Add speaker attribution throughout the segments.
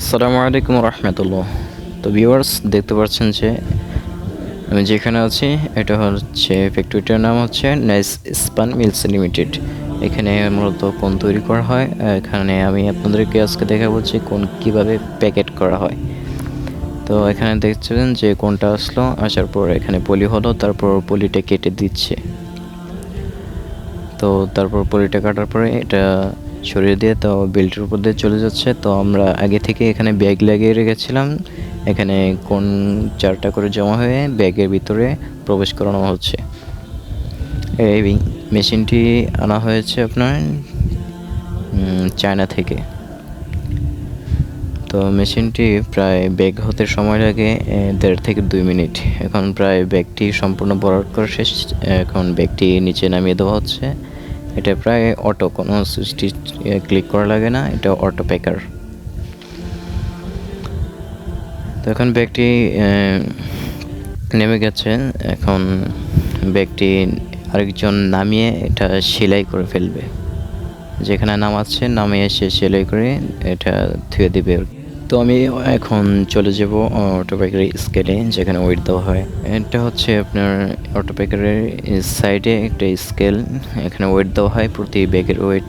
Speaker 1: আসসালামু আলাইকুম রহমতুল্লাহ। তো ভিউয়ার্স দেখতে পাচ্ছেন যে আমি যেখানে আছি, এটা হচ্ছে ফ্যাক্টরিটার নাম হচ্ছে নাইস স্পান মিলস লিমিটেড এখানে মূলত কোন তৈরি করা হয়, এখানে আমি আপনাদেরকে আজকে দেখাবো যে কোন কীভাবে প্যাকেট করা হয়। তো এখানে দেখছেন যে কোনটা আসলো, আসার পর এখানে পলি হলো, তারপর পলিটা কেটে দিচ্ছে। তো তারপর পলিটা কাটার পরে এটা সরিয়ে দিয়ে তো বেল্টের উপর দিয়ে চলে যাচ্ছে। তো আমরা আগে থেকে এখানে ব্যাগ লাগিয়ে রেখেছিলাম। এখানে কোন চারটা করে জমা হয়ে ব্যাগের ভিতরে প্রবেশ করানো হচ্ছে। এই মেশিনটি আনা হয়েছে আপনার চায়না থেকে। তো মেশিনটি প্রায় ব্যাগ হতে সময় লাগে দেড় থেকে দুই মিনিট। এখন প্রায় ব্যাগটি সম্পূর্ণ বরাট করা শেষ। এখন ব্যাগটি নিচে নামিয়ে দেওয়া হচ্ছে। এটা প্রায় অটো, কোনো সুইচটি ক্লিক করা লাগে না, এটা অটো প্যাকার তো এখন ব্যাগটি নেমে গেছে, এখন ব্যাগটি আরেকজন নামিয়ে এটা সেলাই করে ফেলবে যেখানে নামাচ্ছে, নামিয়ে সে সেলাই করে এটা ধুয়ে দিবে। তো আমি এখন চলে যাব অটোপ্যাকের স্কেলে যেখানে ওয়েট দেওয়া হয়। এটা হচ্ছে আপনার অটোপ্যাকারের সাইডে একটা স্কেল এখানে ওয়েট দেওয়া হয় প্রতি ব্যাগের ওয়েট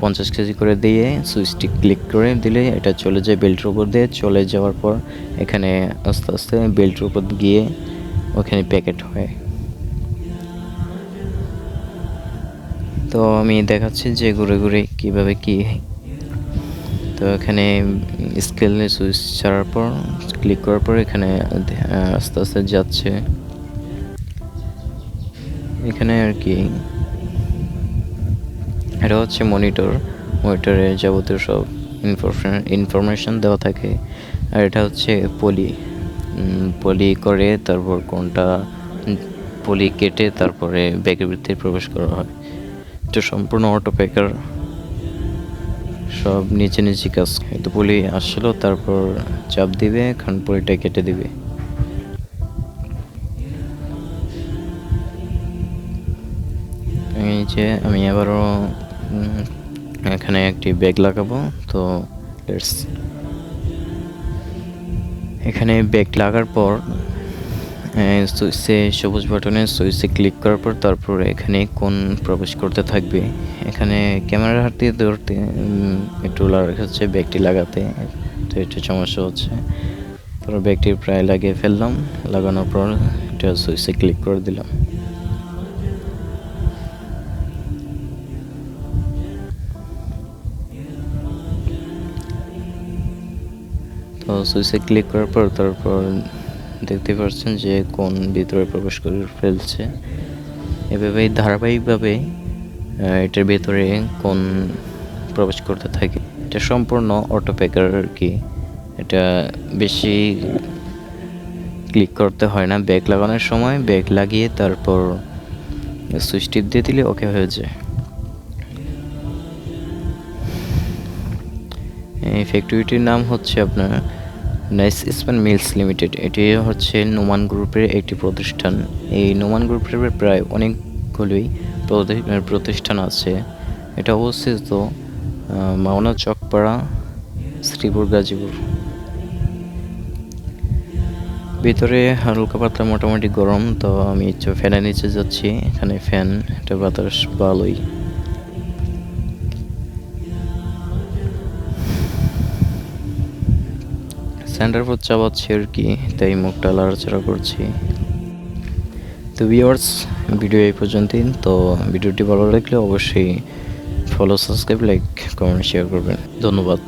Speaker 1: পঞ্চাশ কেজি করে দিয়ে সুইচটি ক্লিক করে দিলে এটা চলে যায় বেল্টের উপর দিয়ে। চলে যাওয়ার পর এখানে আস্তে আস্তে বেল্টের উপর গিয়ে ওখানে প্যাকেট হয়। তো আমি দেখাচ্ছি যে ঘুরে ঘুরে কীভাবে কি তো এখানে স্কেলে সুইচ ছাড়ার পর, ক্লিক করার পর এখানে আস্তে আস্তে যাচ্ছে। এখানে আর কি, এটা হচ্ছে মনিটর। মনিটরে যাবতীয় সব ইনফরমেশন দেওয়া থাকে। আর এটা হচ্ছে পলি। পলি করে, তারপর কোনটা, পলি কেটে, তারপরে ব্যাগের ভিতরে প্রবেশ করা হয়। এটা সম্পূর্ণ অটো প্যাকার সব নিচে নিচে কাজ তো পলি আসলো, তারপর চাপ দিবে এখন পলিটা কেটে দিবে। এই যে আমি আবারও এখানে একটি ব্যাগ লাগাবো, তো লেটস। এখানে ব্যাগ লাগার পর সুইচে সবুজ বাটনে সুইচে ক্লিক করার পর তারপর এখানে কোন প্রবেশ করতে থাকবে। এখানে ক্যামেরার হাত দিয়ে ধরতে একটু হচ্ছে ব্যাগটি লাগাতে, তো একটু সমস্যা হচ্ছে। তারপর ব্যাগটি প্রায় লাগিয়ে ফেললাম, লাগানোর পর এটা সুইচে ক্লিক করে দিলাম। তো সুইচে ক্লিক করার পর তারপর দেখতে পাচ্ছেন যে কোন ভিতরে প্রবেশ করে ফেলছে। এভাবেই, ধারাবাহিকভাবে এটার ভেতরে কোন প্রবেশ করতে থাকে, এটা সম্পূর্ণ অটো প্যাকার আর কি। এটা বেশি ক্লিক করতে হয় না। ব্যাগ লাগানোর সময় ব্যাগ লাগিয়ে তারপর সুইচ টিপ দিয়ে দিলে ওকে হয়ে যায়। এই ফ্যাক্টরিটির নাম হচ্ছে আপনার নাইস স্পান মিলস লিমিটেড, এটি হচ্ছে নোমান গ্রুপের একটি প্রতিষ্ঠান। এই নোমান গ্রুপের প্রায় অনেকগুলোই প্রতি- প্রতিষ্ঠান আছে। এটা অবস্থিত মাওনা চকপাড়া শ্রীপুর গাজীপুর। ভিতরে হালকা পাতলা মোটামুটি গরম, তো আমি ফ্যানের নিচে যাচ্ছি। এখানে ফ্যান এটা বাতাস ভালোই সেন্টার ফোর চাবাচ্ছি আর কি, তাই মুখটা লড়াচড়া করছি। তো ভিওয়ার্স ভিডিও এই পর্যন্তই। তো ভিডিওটি ভালো লাগলে অবশ্যই follow subscribe like comment share করবেন। ধন্যবাদ।